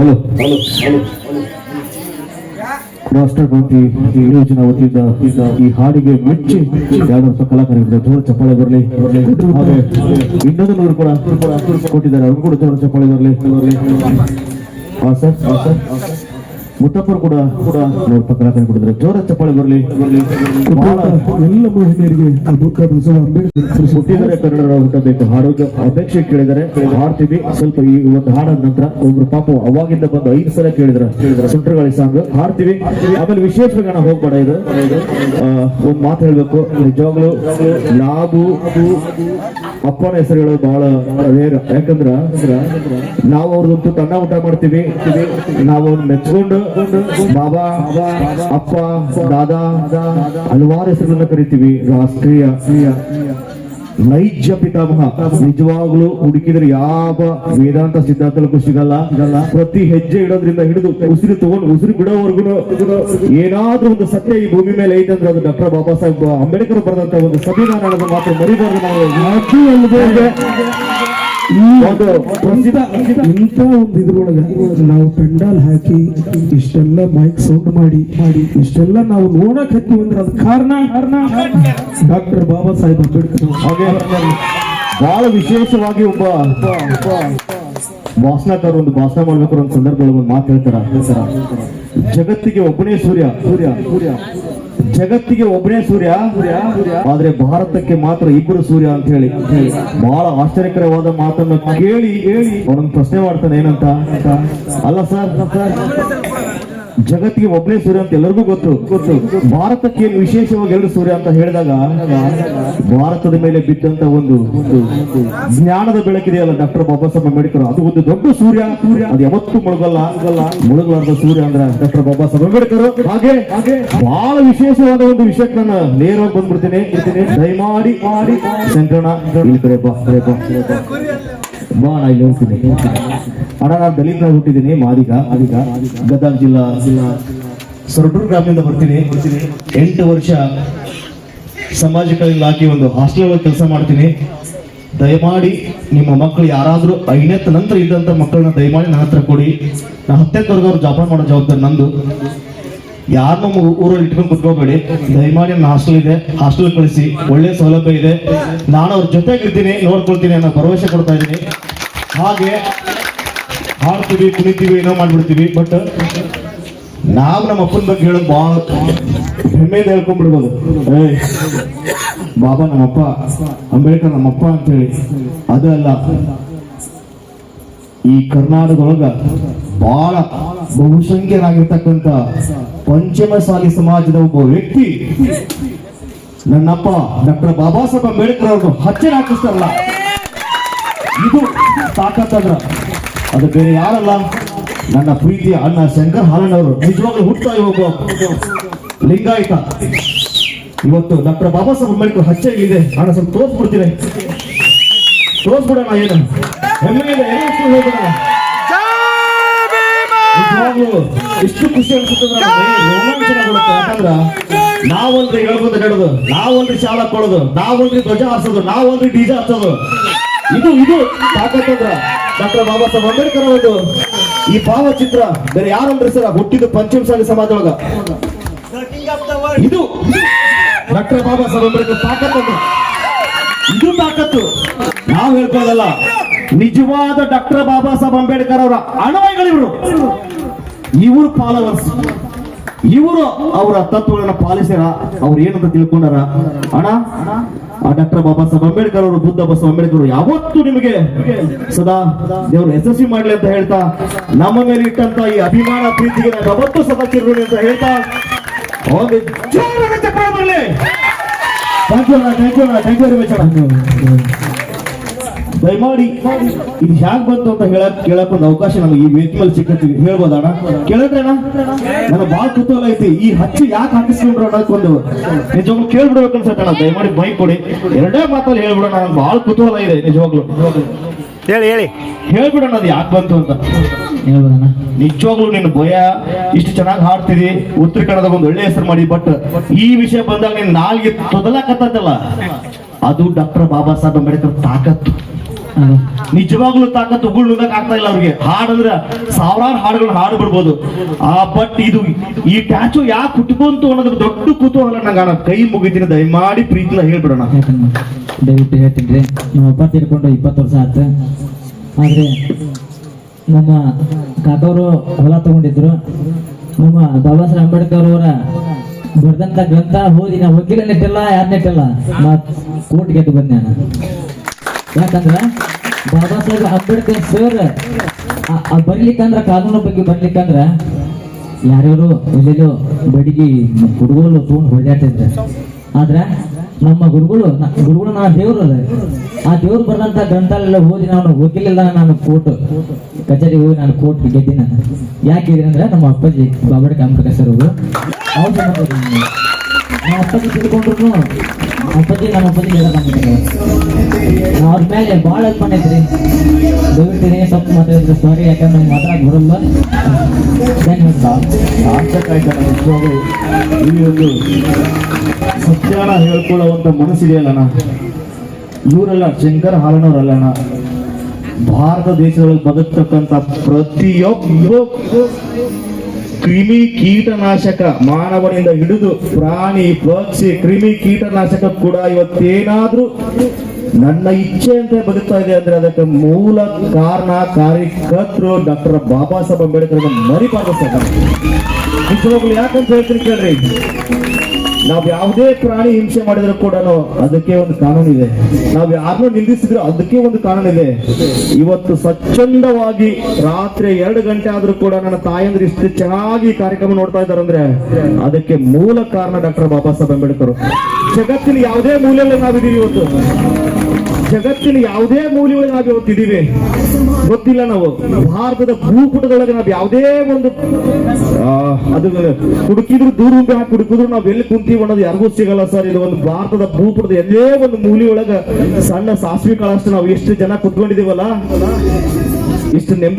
Hello. Hello ರಾಷ್ಟ್ರಪತಿ ಯೋಜನಾ ವತಿಯಿಂದ ಈ ಹಾಡಿಗೆ ಮೆಚ್ಚಿ ಯಾವ್ದಾದ್ರು ಕಲಾಕಾರರಿಂದ ಜೋರ ಚಪ್ಪಾಳೆ ಬರಲಿ. ಇನ್ನೊಂದು ನೂರು ಕೂಡ ಕೊಟ್ಟಿದ್ದಾರೆ. ಅವ್ರು ಕೂಡ ಜೋರ ಚಪ್ಪಾಳೆ ಬರಲಿ. ಹಾಂ ಸರ್ ಹಾಂ ಸರ್ ಮುತ್ತಪ್ಪರು ಕೂಡ ಕೂಡ ನೂರು ಕೊಡಿದ್ರು ಜೋರ ಚಪ್ಪಾಳೆ ಬರಲಿ. ಎಲ್ಲ ಮಹಿಳೆಯರಿಗೆ ಹುಟ್ಟಿದರೆ ಕನ್ನಡ ಹುಟ್ಟಬೇಕು ಹಾಡೋಕೆ ಅಪೇಕ್ಷೆ ಕೇಳಿದರೆ ಹಾಡ್ತೀವಿ ಸ್ವಲ್ಪ ಈ ಒಂದು ಹಾಡಾದ ನಂತರ ಒಬ್ರು ಪಾಪ ಅವಾಗಿಂದ ಬಂದು ಐದು ಸಲ ಕೇಳಿದ್ರ. ಕೇಳಿದ್ರ ಸುಂಟ್ರಗಾಳಿ ಸಾಂಗ್. ಹಾಡ್ತೀವಿ. ಆಮೇಲೆ ವಿಶೇಷ ಗಣ ಹೋಗ್ಬೇಡ ಇದು. ಒಂದು ಮಾತು ಹೇಳ್ಬೇಕು. ನಿಜವಾಗ್ಲು ನಾವು ಅಪ್ಪನ ಹೆಸರು ಹೇಳೋದು ಬಹಳ ರೇರ್. ಯಾಕಂದ್ರ ನಾವು ಅವ್ರದ್ದು ತಂಡ ಊಟ ಮಾಡ್ತೀವಿ. ನಾವು ಅವ್ರನ್ನ ಮೆಚ್ಕೊಂಡು ಬಾಬಾ, ಅಪ್ಪ, ದಾದಾ, ಹಲವಾರು ಹೆಸರುಗಳನ್ನ ಕರಿತೀವಿ. ರಾಷ್ಟ್ರೀಯ ನೈಜ ಪಿತಾಮಹ. ನಿಜವಾಗ್ಲೂ ಹುಡುಕಿದ್ರೆ ಯಾವ ವೇದಾಂತ ಸಿದ್ಧಾಂತಕ್ಕೂ ಸಿಗಲ್ಲ. ಪ್ರತಿ ಹೆಜ್ಜೆ ಇಡೋದ್ರಿಂದ ಹಿಡಿದು ಉಸಿರು ತಗೊಂಡು ಉಸಿರು ಬಿಡೋವರೆಗೂ ಏನಾದ್ರೂ ಒಂದು ಸತ್ಯ ಈ ಭೂಮಿ ಮೇಲೆ ಐತೆ ಅಂದ್ರೆ ಅದು ಡಾಕ್ಟರ್ ಬಾಬಾ ಸಾಹೇಬ್ ಅಂಬೇಡ್ಕರ್ ಬರೆದಂತ ಒಂದು ಸಂವಿಧಾನ ಅನ್ನೋದು ಮಾತ್ರ ಮರಿಬಾರ್ದು ನಾವು. ಒಂದು ಪ್ರಸಿದ್ಧ ಇಂಥ ಒಂದು ಇದ್ರೊಳಗ ನಾವು ಪೆಂಡಾಲ್ ಹಾಕಿ ಇಷ್ಟೆಲ್ಲ ಮೈಕ್ ಸೌಂಡ್ ಮಾಡಿ ಮಾಡಿ ಇಷ್ಟೆಲ್ಲ ನಾವು ನೋಡಕ್ ಹತ್ತೀವಿ ಅಂದ್ರೆ ಅದ್ ಕಾರಣ? ಡಾಕ್ಟರ್ ಬಾಬಾ ಸಾಹೇಬ್ ಅಂಬೇಡ್ಕರ್. ಹಾಗೆ. ಬಹಳ ವಿಶೇಷವಾಗಿ ಒಬ್ಬ ಭಾಷಣಕಾರ ಒಂದು ಭಾಷಣ ಮಾಡ್ಬೇಕು ಒಂದು ಸಂದರ್ಭದಲ್ಲಿ ಒಂದು ಮಾತು ಹೇಳ್ತಾರ ಹೇಳ್ತಾರ. ಜಗತ್ತಿಗೆ ಒಬ್ಬನೇ ಸೂರ್ಯ. ಸೂರ್ಯ ಸೂರ್ಯ. ಜಗತ್ತಿಗೆ ಒಬ್ಬನೇ ಸೂರ್ಯ. ಆದ್ರೆ ಭಾರತಕ್ಕೆ ಮಾತ್ರ ಇಬ್ಬರು ಸೂರ್ಯ ಅಂತ ಹೇಳಿ. ಹೇಳಿ ಬಹಳ ಆಶ್ಚರ್ಯಕರವಾದ ಮಾತನ್ನು ಕೇಳಿ ಹೇಳಿ ಅವನೊಂದು ಪ್ರಶ್ನೆ ಮಾಡ್ತಾನೆ, ಏನಂತ? ಅಲ್ಲ ಸರ್. ಜಗತ್ತಿಗೆ ಒಬ್ಬನೇ ಸೂರ್ಯ ಅಂತ ಎಲ್ಲರಿಗೂ ಗೊತ್ತು. ಗೊತ್ತು. ಭಾರತಕ್ಕೆ ಏನು ವಿಶೇಷವಾಗಿ ಎರಡು ಸೂರ್ಯ ಅಂತ ಹೇಳಿದಾಗ, ಭಾರತದ ಮೇಲೆ ಬಿದ್ದಂತ ಒಂದು ಜ್ಞಾನದ ಬೆಳಕಿದೆಯಲ್ಲ ಡಾಕ್ಟರ್ ಬಾಬಾ ಸಾಹೇಬ್ ಅಂಬೇಡ್ಕರ್. ಅದು ಒಂದು ದೊಡ್ಡ ಸೂರ್ಯ. ಸೂರ್ಯ ಅದು ಯಾವತ್ತೂ ಮುಳುಗಲ್ಲ. ಆಗಲ್ಲ ಮುಳುಗಲಾರ್ದ ಸೂರ್ಯ ಅಂದ್ರೆ ಡಾಕ್ಟರ್ ಬಾಬಾ ಸಾಹೇಬ್ ಅಂಬೇಡ್ಕರ್. ಹಾಗೆ ಬಹಳ ವಿಶೇಷವಾದ ಒಂದು ವಿಷಯಕ್ಕೆ ನಾನು ನೇರವಾಗಿ ಬಂದ್ಬಿಡ್ತೀನಿ. ದಯಮಾಡಿ ಮಾಡಿ ಶಂಕರಣ ಇಲ್ಲಿ ಐ ಇಲ್ಲಿ ಹೋಗ್ತೀನಿ ಅಣ್ಣ, ನಾನು ದಲಿತನಾಗಿ ಹುಟ್ಟಿದ್ದೀನಿ, ಮಾದಿಗ. ಮಾದಿಗ ಗದಗ ಜಿಲ್ಲಾ ಜಿಲ್ಲಾ ಸೊರಟೂರು ಗ್ರಾಮದಿಂದ ಬರ್ತೀನಿ. ಬರ್ತೀನಿ ಎಂಟು ವರ್ಷ ಸಾಮಾಜಿಕ ಇಲಾಖೆ ಒಂದು ಹಾಸ್ಟೆಲ್ ಕೆಲಸ ಮಾಡ್ತೀನಿ. ದಯಮಾಡಿ ನಿಮ್ಮ ಮಕ್ಕಳು ಯಾರಾದರೂ ಐನೆತ್ತ ನಂತರ ಇದ್ದಂಥ ಮಕ್ಕಳನ್ನ ದಯಮಾಡಿ ನನ್ನ ಹತ್ರ ಕೊಡಿ. ನಾ ಹತ್ತನೇ ತರಗವ್ರು ಜೋಪಾನ ಮಾಡೋ ಜವಾಬ್ದಾರಿ ನಂದು. ಯಾರನ್ನ ಊರಲ್ಲಿ ಇಟ್ಕೊಂಡು ಕುತ್ಕೋಬೇಡಿ. ದಯಮಾಡಿ ನನ್ನ ಹಾಸ್ಟೆಲ್ ಇದೆ. ಹಾಸ್ಟೆಲ್ ಕಳಿಸಿ. ಒಳ್ಳೆ ಸೌಲಭ್ಯ ಇದೆ. ನಾನು ಅವ್ರ ಜೊತೆಗಿರ್ತೀನಿ, ನೋಡ್ಕೊಳ್ತೀನಿ ಅನ್ನೋ ಭರವಸೆ ಕೊಡ್ತಾ ಇದ್ದೀನಿ. ಹಾಗೆ ಹಾಡ್ತೀವಿ, ಕುಣಿತೀವಿ, ಏನೋ ಮಾಡ್ಬಿಡ್ತೀವಿ ಬಟ್ ನಾವು ನಮ್ಮ ಅಪ್ಪನ ಬಗ್ಗೆ ಹೇಳೋದು ಭಾಳ ಹೆಮ್ಮೆಯಿಂದ ಹೇಳ್ಕೊಂಡ್ಬಿಡ್ಬೋದು. ಬಾಬಾ ನಮ್ಮಪ್ಪ, ಅಂಬೇಡ್ಕರ್ ನಮ್ಮಪ್ಪ ಅಂತ ಹೇಳಿ ಅದಲ್ಲ ಈ ಕರ್ನಾಟಕದೊಳಗ ಬಹಳ ಬಹುಸಂಖ್ಯರಾಗಿರ್ತಕ್ಕಂಥ ಪಂಚಮಸಾಲಿ ಸಮಾಜದ ಒಬ್ಬ ವ್ಯಕ್ತಿ ನನ್ನಪ್ಪ ಡಾಕ್ಟರ್ ಬಾಬಾ ಸಾಹೇಬ್ ಅಂಬೇಡ್ಕರ್ ಅವ್ರದ್ದು ಹಚ್ಚೆ ಹಾಕಿಸ್ತಾರಲ್ಲ. ಇದು ತಾಕತ್ತಂದ್ರ. ಅದು ಬೇರೆ ಯಾರಲ್ಲ? ನನ್ನ ಪ್ರೀತಿಯ ಅಣ್ಣ ಶಂಕರ್ ಹಾಲಣ್ಣವರು ನಿಜವಾಗ್ಲೂ ಹುಟ್ತಾ ಒಬ್ಬ ಲಿಂಗಾಯತ. ಇವತ್ತು ಡಾಕ್ಟರ್ ಬಾಬಾ ಸಾಹೇಬ್ ಅಂಬೇಡ್ಕರ್ ಹಚ್ಚೆ ಇದೆ ಅಣ್ಣ ಸ್ವಲ್ಪ ತೋರಿಸ್ಬಿಡ್ತೀನಿ. ತೋರಿಸ್ಬಿಡೋಣ ಏನು? ಎಷ್ಟು ಖುಷಿ ಅನ್ಸುತ್ತಂದ್ರೆ ನಾವೊಂದ್ರಿ ಹೇಳ್ಬೋದು ಹೇಳೋದು ನಾವೊಂದ್ರಿ ಶಾಲಾ ಕೊಡೋದು ನಾವೊಂದ್ರಿ ಧ್ವಜ ಹಾರಿಸೋದು ನಾವೊಂದ್ರಿ ಡಿಜೆ ಹಚ್ಚೋದು ಇದು ಇದು ತಾಕತ್ತಂದ್ರ ಡಾಕ್ಟರ್ ಬಾಬಾ ಸಾಹೇಬ್ ಅಂಬೇಡ್ಕರ್ ಅವರದು ಈ ಭಾವಚಿತ್ರ. ಬೇರೆ ಯಾರೊಂದ್ರಿ ಸರ, ಹುಟ್ಟಿದ್ದು ಪಂಚಮಸಾಲಿ ಸಮಾಜದೊಳಗ. ಇದು ಡಾಕ್ಟರ್ ಬಾಬಾ ಸಾಹೇಬ್ ಅಂಬೇಡ್ಕರ್ ತಾಕತ್ತಂದ್ರ. ಇದು ತಾಕತ್ತು. ನಾವು ನಿಜವಾದ ಡಾಕ್ಟರ್ ಬಾಬಾ ಸಾಹೇಬ್ ಅಂಬೇಡ್ಕರ್ ಅವರ ಅಣವೈಗಳಿವರು. ಇವರು ಫಾಲೋವರ್ಸ್ ಇವರು ಅವರ ತತ್ವಗಳನ್ನ ಪಾಲಿಸ್ಯಾರ. ಅವ್ರು ಏನಂತ ತಿಳ್ಕೊಂಡಾರ? ಅಣ್ಣ, ಆ ಡಾಕ್ಟರ್ ಬಾಬಾ ಸಾಹೇಬ್ ಅಂಬೇಡ್ಕರ್ ಅವರು, ಬುದ್ಧ ಬಸವ ಅಂಬೇಡ್ಕರ್ ಯಾವತ್ತೂ ನಿಮಗೆ ಸದಾ ದೇವರು ಯಶಸ್ವಿ ಮಾಡ್ಲಿ ಅಂತ ಹೇಳ್ತಾ, ನಮ್ಮ ಮೇಲೆ ಇಟ್ಟಂತ ಈ ಅಭಿಮಾನ ಪ್ರೀತಿಗೆ ನಾನು ಯಾವತ್ತೂ ಸದಾ ಅಂತ ಹೇಳ್ತಾ ಹೋಗಿ thank you thank you thank you very much ದಯಮಾಡಿ ಇದು ಹ್ಯಾಕ್ ಬಂತು ಅಂತ ಹೇಳಕ್ ಕೇಳಕ್ ಒಂದು ಅವಕಾಶ ನಮಗೆ ಈ ವೇದಿಕೆ ಮೇಲೆ ಸಿಕ್ಕತ್ತೀವಿ ಹೇಳ್ಬೋದ ಅಣ್ಣ? ಕೇಳಿದ್ರೆ ನನ್ನ ನನಗೆ ಬಹಳ ಕುತೂಹಲ ಐತಿ. ಈ ಹಚ್ಚಿ ಯಾಕೆ ಹಾಕಿಸ್ಕೊಂಡ್ರು ಅನ್ನೋದೊಂದು ಒಂದು ನಿಜವಾಗ್ಲು ಕೇಳ್ಬಿಡ್ಬೇಕು ಅನ್ಸತ್ತೆ ಅಣ್ಣ. ದಯಮಾಡಿ ಬೈ ಕೊಡಿ. ಎರಡೇ ಮಾತಲ್ಲಿ ಹೇಳ್ಬಿಡೋಣ. ನನಗೆ ಬಾಳ ಕುತೂಹಲ ಇದೆ ನಿಜವಾಗ್ಲು. ಹೇಳಿ ಹೇಳಿ. ಹೇಳ್ಬಿಡೋಣ ಅದು ಯಾಕೆ ಬಂತು ಅಂತ. ಹೇಳ್ಬೋದಣ್ಣ ನಿಜವಾಗ್ಲೂ ನಿನ್ನ ಭಯ ಇಷ್ಟು ಚೆನ್ನಾಗಿ ಹಾಡ್ತಿದಿ ಉತ್ತರ ಕನ್ನಡದಾಗ ಒಂದು ಒಳ್ಳೆ ಹೆಸರು ಮಾಡಿ ಬಟ್ ಈ ವಿಷಯ ಬಂದಾಗ ನಿನ್ ನಾಲ್ಗೆ ತೊದಲಾಕತ್ತಲ್ಲ ಅದು ಡಾಕ್ಟರ್ ಬಾಬಾ ಸಾಹೇಬ್ ಅಂಬೇಡ್ಕರ್ ತಾಕತ್ತು. ನಿಜವಾಗ್ಲೂ ತಾಕತ್ತು ಉಗುಳ್ ನುಂಗಕ್ ಆಗ್ತಾ ಇಲ್ಲ ಅವ್ರಿಗೆ. ಹಾಡಂದ್ರೆ ಸಾವಿರಾರು ಹಾಡುಗಳನ್ನ ಹಾಡು ಬಿಡ್ಬೋದು. ಆ ಬಟ್ ಇದು ಈ ಟ್ಯಾಚು ಯಾಕೆ ಹುಟ್ಕೊಂತು ಅನ್ನೋದ್ರ ದೊಡ್ಡ ಕುತೂಹಲ ನಂಗೆ ಕೈ ಮುಗಿತೀನಿ, ದಯಮಾಡಿ ಪ್ರೀತಿಲ ಹೇಳ್ಬಿಡೋಣ. ದಯವಿಟ್ಟು ಹೇಳ್ತೀನಿ ರೀ. ನಮ್ಮ ಅಪ್ಪ ತೀರ್ಕೊಂಡು ಇಪ್ಪತ್ತು ವರ್ಷ ಆಯ್ತು. ಆದ್ರೆ ನಮ್ಮ ಕಾಕವರು ಹೊಲ ತಗೊಂಡಿದ್ರು. ನಮ್ಮ ಬಾಬಾ ಸಾಹೇಬ್ ಅಂಬೇಡ್ಕರ್ ಅವರ ಬರ್ದಂತ ಗ್ರಂಥ ಓದಿ ನಾ ವಕೀಲ ನೆಟ್ಟಿಲ್ಲ, ಯಾರು ನೆಟ್ಟಿಲ್ಲ? ಕೋಟ್ ಗೆದ್ದು ಬಂದೆ ನಾನು ಯಾಕಂದ್ರೆ ಬಾಬಾ ಸಾಹೇಬ್ ಅಂಬೇಡ್ಕರ್ ಸರ್ ಬರ್ಲಿಕ್ಕಂದ್ರೆ ಕಾನೂನು ಬಗ್ಗೆ ಬರ್ಲಿಕ್ಕಂದ್ರೆ ಯಾರ್ಯಾರು ಎಲ್ಲೆಲ್ಲೋ ಬಡಿಗೆ ಹುಡುಗರು ತೊಗೊಂಡು ಹೊಡೆದಾಡ್ತಿದ್ರೆ ಆದ್ರೆ ನಮ್ಮ ಗುರುಗಳು ಗುರುಗಳು ನಾ ದೇವ್ರು ಅದ ಆ ದೇವ್ರು ಬರೆದಂತ ಗ್ರಂಥಾಲೆಲ್ಲ ಓದಿ ನಾನು ಹೋಗಿಲ್ಲ ನಾನು ಕೋರ್ಟ್ ಕಚೇರಿ ಹೋಗಿ ನಾನು ಕೋರ್ಟ್ ಗೆದ್ದಿನ. ಯಾಕೆ ಅಂದ್ರೆ ನಮ್ಮ ಅಪ್ಪಾಜಿ ಬಾಬಾಡಿ ಅಂಬೇಡ್ಕರ್ ಸರ್ ಅವರು. ಅವ್ರ. ನಮ್ಮ ತಿಳ್ಕೊಂಡ್ರು ನಮ್ಮ ಅಪ್ಪಾಜಿ ಎಲ್ಲ ಬಂದಿದ್ದೀನಿ ಅವ್ರ ಮೇಲೆ ಭಾಳ ಹೆಲ್ಪ್ ಮಾಡೈತ್ರಿ ತಪ್ಪು ಮಾತಾಡಿದ್ರೆ ಸಾರಿ ಯಾಕಂದ್ರೆ ನಂಗೆ ಬರಲ್ಲ ಈ ಒಂದು ಸತ್ಯಾನ ಹೇಳ್ಕೊಳ್ಳುವಂತ ಮನಸ್ಸಿದೆಯಲ್ಲಣ್ಣ ಇವರೆಲ್ಲ ಶಂಕರ ಹಾಲನವರಲ್ಲಣ್ಣ. ಭಾರತ ದೇಶದೊಳಗೆ ಬದುಕ್ತಕ್ಕಂಥ ಪ್ರತಿಯೊಬ್ಬ ಕ್ರಿಮಿ ಕೀಟನಾಶಕ ಮಾನವನಿಂದ ಹಿಡಿದು ಪ್ರಾಣಿ, ಪಕ್ಷಿ, ಕ್ರಿಮಿ ಕೀಟನಾಶಕ ಕೂಡ ಇವತ್ತೇನಾದ್ರೂ ನನ್ನ ಇಚ್ಛೆ ಅಂತ ಬದುಕ್ತಾ ಇದೆ ಅಂದ್ರೆ ಅದಕ್ಕೆ ಮೂಲ ಕಾರಣ, ಕಾರ್ಯಕರ್ತರು ಡಾಕ್ಟರ್ ಬಾಬಾ ಸಾಹೇಬ್ ಅಂಬೇಡ್ಕರ್ ಮರಿಬಾರ್ದು ಸರ್. ಯಾಕಂತ ಹೇಳ್ತೀನಿ ಕೇಳ್ರಿ. ನಾವ್ ಯಾವುದೇ ಪ್ರಾಣಿ ಹಿಂಸೆ ಮಾಡಿದ್ರು ಕೂಡ ಅದಕ್ಕೆ ಒಂದು ಕಾನೂನು ಇದೆ ನಾವ್ ಯಾರನ್ನೂ ನಿಲ್ಲಿಸಿದ್ರು ಅದಕ್ಕೆ ಒಂದು ಕಾನೂನು ಇದೆ ಇವತ್ತು ಸ್ವಚ್ಛಂದವಾಗಿ ರಾತ್ರಿ ಎರಡು ಗಂಟೆ ಆದ್ರೂ ಕೂಡ ನನ್ನ ತಾಯಂದ್ರೆ ಇಷ್ಟು ಚೆನ್ನಾಗಿ ಕಾರ್ಯಕ್ರಮ ನೋಡ್ತಾ ಇದ್ದಾರೆ ಅಂದ್ರೆ ಅದಕ್ಕೆ ಮೂಲ ಕಾರಣ ಡಾಕ್ಟರ್ ಬಾಬಾ ಸಾಹೇಬ್ ಅಂಬೇಡ್ಕರ್. ಜಗತ್ತಿನ ಯಾವುದೇ ಮೂಲೆಯಲ್ಲಿ ನಾವಿದೀವಿ ಇವತ್ತು. ಜಗತ್ತಿನ ಯಾವುದೇ ಮೂಲೆಯೊಳಗೆ ನಾವು ಇವತ್ತಿದ್ದೀವಿ ಗೊತ್ತಿಲ್ಲ ನಾವು. ಭಾರತದ ಭೂಪುಟದೊಳಗೆ ನಾವು ಯಾವುದೇ ಒಂದು ಅದು ಹುಡುಕಿದ್ರು ದೂರ ಹಾಕಿ ಹುಡುಕಿದ್ರು ನಾವು ಎಲ್ಲಿ ಕುಂತೀವಿ ಅನ್ನೋದು ಯಾರಿಗೂ ಸಿಗಲ್ಲ ಸರ್. ಇದು ಒಂದು ಭಾರತದ ಭೂಪುಟದ ಎಲ್ಲೇ ಒಂದು ಮೂಲಿಯೊಳಗ ಸಣ್ಣ ಸಾಸಿವೆ ಕಾಳಷ್ಟು ನಾವು ಎಷ್ಟು ಜನ ಕುತ್ಕೊಂಡಿದೀವಲ್ಲ ಇಷ್ಟು ನೆಮ್ಮದಿ